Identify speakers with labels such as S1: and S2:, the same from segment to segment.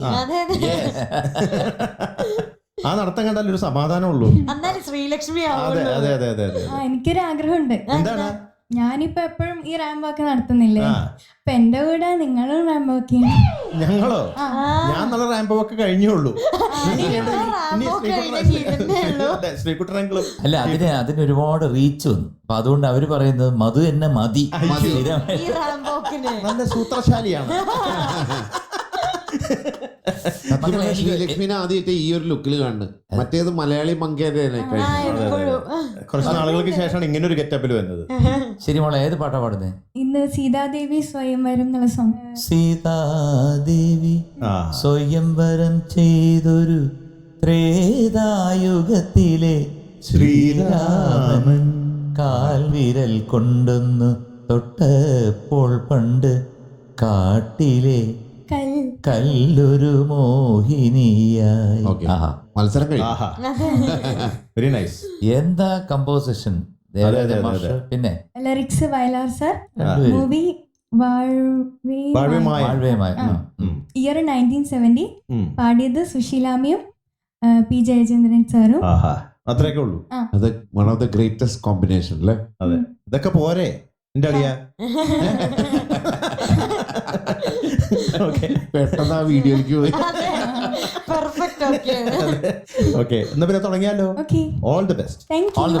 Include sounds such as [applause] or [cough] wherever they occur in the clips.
S1: [laughs] ആ നടത്തം കണ്ടാൽ ഒരു സമാധാനമുള്ളൂ.
S2: എന്നാലും ശ്രീലക്ഷ്മി
S1: അതെ അതെ അതെ അതെ അതെ.
S3: ആ എനിക്കൊരു ആഗ്രഹമുണ്ട്
S1: എന്താണ്?
S3: ഞാനിപ്പോ എപ്പോഴും ഈ റാമ്പ് വാക്ക് നടത്തുന്നില്ലേ? അപ്പൊ എന്റെ കൂടെ നിങ്ങളും റാമ്പ് വാക്ക്
S1: ഞങ്ങളോ. ഞാൻ നല്ല റാമ്പ് വാക്ക് കഴിഞ്ഞുള്ളൂ ഉള്ളൂ.
S4: അല്ല അതിന് അതിന് ഒരുപാട് റീച്ച് വന്നു. അപ്പൊ അതുകൊണ്ട് അവർ പറയുന്നത് മധു എന്നെ മതി. സ്ഥിരമായി.
S2: ഈ റാംബോക്കിന്
S1: നല്ല സൂത്രശാലിയാണ്. [laughs]
S5: ശ്രീലക്ഷ്മിനെ ആദ്യമായിട്ട് ഈ ഒരു ലുക്കിൽ കാണുന്നത്. മറ്റേത് മലയാളി മങ്കേന്റെ
S1: കുറച്ച് നാളുകൾക്ക് ശേഷമാണ് ഇങ്ങനെ ഒരു ഗെറ്റപ്പിൽ വന്നത്. [laughs]
S4: ശരി മോളെ ഏത് പാട്ടാ പാടുന്നേ?
S3: ഇന്ന് സീതാദേവി സ്വയംവരം എന്നുള്ള സോങ്
S4: സീതാദേവി സ്വയംവരം ചെയ്തൊരു ത്രേതായുഗത്തിലെ ശ്രീരാമൻ കാൽവിരൽ കൊണ്ടൊന്നു തൊട്ടപ്പോൾ പണ്ട് കാട്ടിലെ
S3: കൽ
S4: കല്ലൊരു മോഹിനിയായി.
S5: ഓക്കെ.
S4: ആഹാ.
S5: മത്സരം കഴിഞ്ഞു.
S1: ആഹാ. [laughs] വെരി നൈസ്
S4: എന്താ കമ്പോസിഷൻ
S1: അതെ, അതെ, അതെ.
S4: പിന്നെ?
S3: Lyrics Vayalar sir.
S4: രണ്ടുപേരും.
S3: മൂവി വാഴ്വേ
S1: വാഴ്വ്യമായ
S4: വാഴ്വ്യമായി
S3: ആ.
S1: ഉം,
S3: ഇയർ നയന്റീൻ സെവന്റി
S1: ഉം.
S3: പാടിയത് സുശീലാമിയും ആ, പി ജയചന്ദ്രൻ സാറും.
S1: ആഹാ. അത്രയൊക്കെ ഉള്ളൂ.
S5: അത് one of the greatest combination അല്ലേ
S1: അതെ. ഇതൊക്കെ പോരെ എന്റെ അളിയ. ഓക്കെ [laughs] [laughs]
S5: പെട്ടെന്ന് ആ വീഡിയോയിലേക്ക് പോയി.
S2: പെർഫെക്റ്റ് ഓക്കെ
S1: ഓക്കെ എന്നാ പിന്നെ തുടങ്ങിയാലോ?
S3: Okay
S1: all the best
S4: all the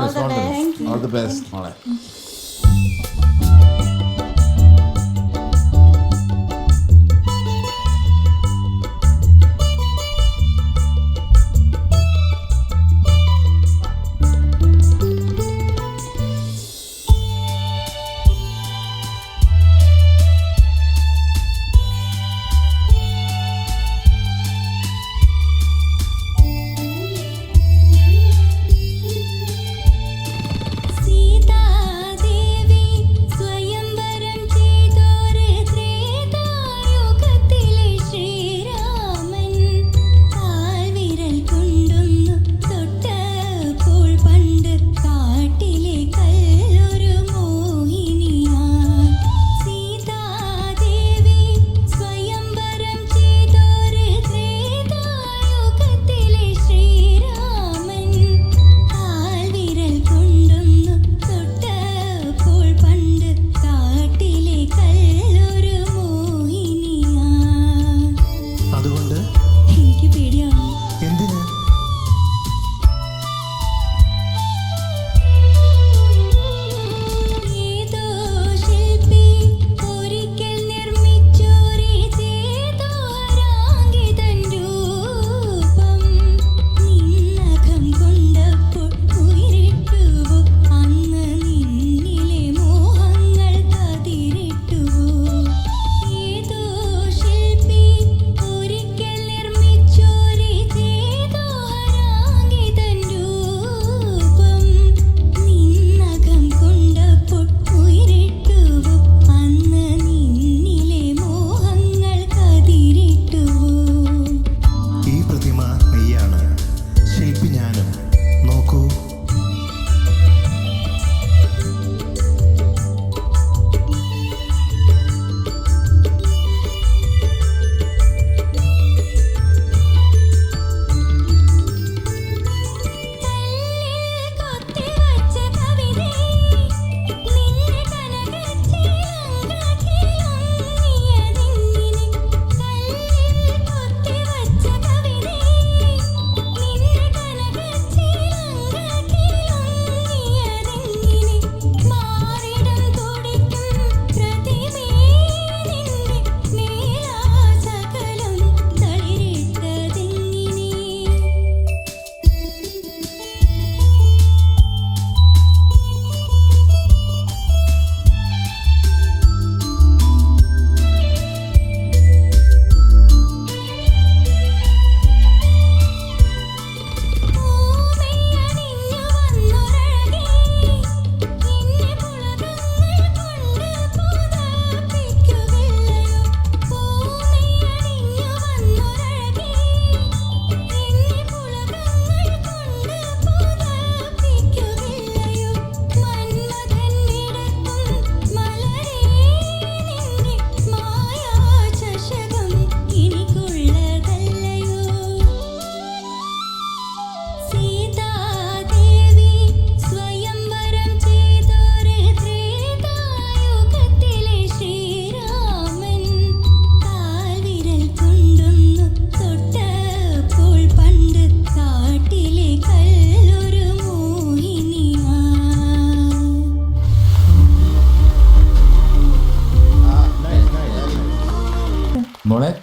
S3: you
S5: all the best മോളെ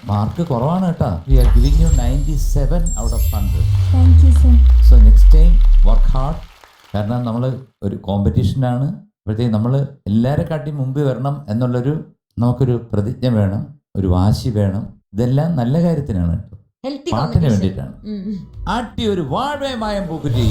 S4: മാർക്ക് കുറവാണ് കേട്ടോ. We are giving you ninety seven out of hundred so next time work hard കാരണം നമ്മൾ ഒരു കോമ്പറ്റീഷനാണ് അപ്പോഴത്തേക്ക് നമ്മൾ എല്ലാവരെക്കാട്ടി മുമ്പ് വരണം എന്നുള്ളൊരു നമുക്കൊരു പ്രതിജ്ഞ വേണം ഒരു വാശി വേണം. ഇതെല്ലാം നല്ല കാര്യത്തിനാണ് കേട്ടോ. പാട്ടിന് വേണ്ടിയിട്ടാണ്. ആട്ടി ഒരു വാഴമായം പൂക്കുറ്റി.